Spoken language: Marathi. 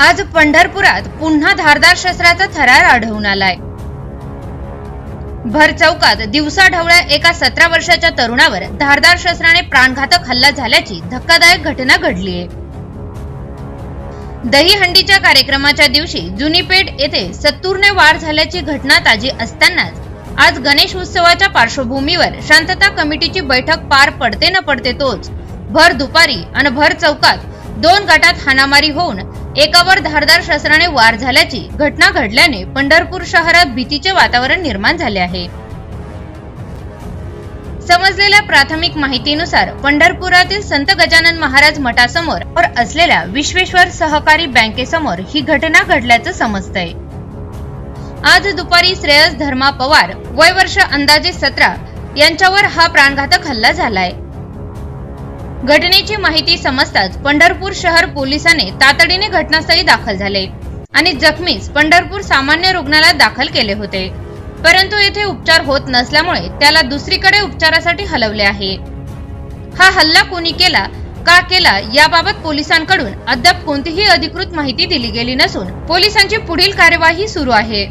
आज पंढरपुरात पुन्हा धारदार शस्त्राचा थरार आढळून आलाय. भर चौकात दिवसा ढवळ्या एका सतरा वर्षाच्या तरुणावर धारदार शस्त्राने प्राणघातक हल्ला झाल्याची धक्कादायक घटना घडली आहे. दहीहंडीच्या कार्यक्रमाच्या दिवशी जुनीपेठ येथे सत्तूरने वार झाल्याची घटना ताजी असतानाच आज गणेश उत्सवाच्या पार्श्वभूमीवर शांतता कमिटीची बैठक पार पडते न पडते तोच. भर दुपारी आणि भर चौकात दोन गटात हाणामारी होऊन एकावर धारदार शस्त्राने वार झाल्याची घटना घडल्याने पंढरपूर शहरात भीतीचे वातावरण निर्माण झाले आहे. समजलेल्या प्राथमिक माहितीनुसार पंढरपुरातील संत गजानन महाराज मठासमोर असलेल्या विश्वेश्वर सहकारी बँकेसमोर ही घटना घडल्याचं समजतंय. आज दुपारी श्रेयस धर्मा पवार वय वर्ष अंदाजे सतरा यांच्यावर हा प्राणघातक हल्ला झालाय. घटनेची माहिती समजताच पंढरपूर शहर पोलिसांनी तातडीने घटनास्थळी दाखल झाले आणि जखमीस पंढरपूर सामान्य रुग्णालयात दाखल केले होते. परंतु येथे उपचार होत नसल्यामुळे त्याला दुसरीकडे उपचारासाठी हलवले आहे. हा हल्ला कोणी केला का केला याबाबत पोलिसांकडून अद्याप कोणतीही अधिकृत माहिती दिली गेली नसून पोलिसांची पुढील कार्यवाही सुरू आहे.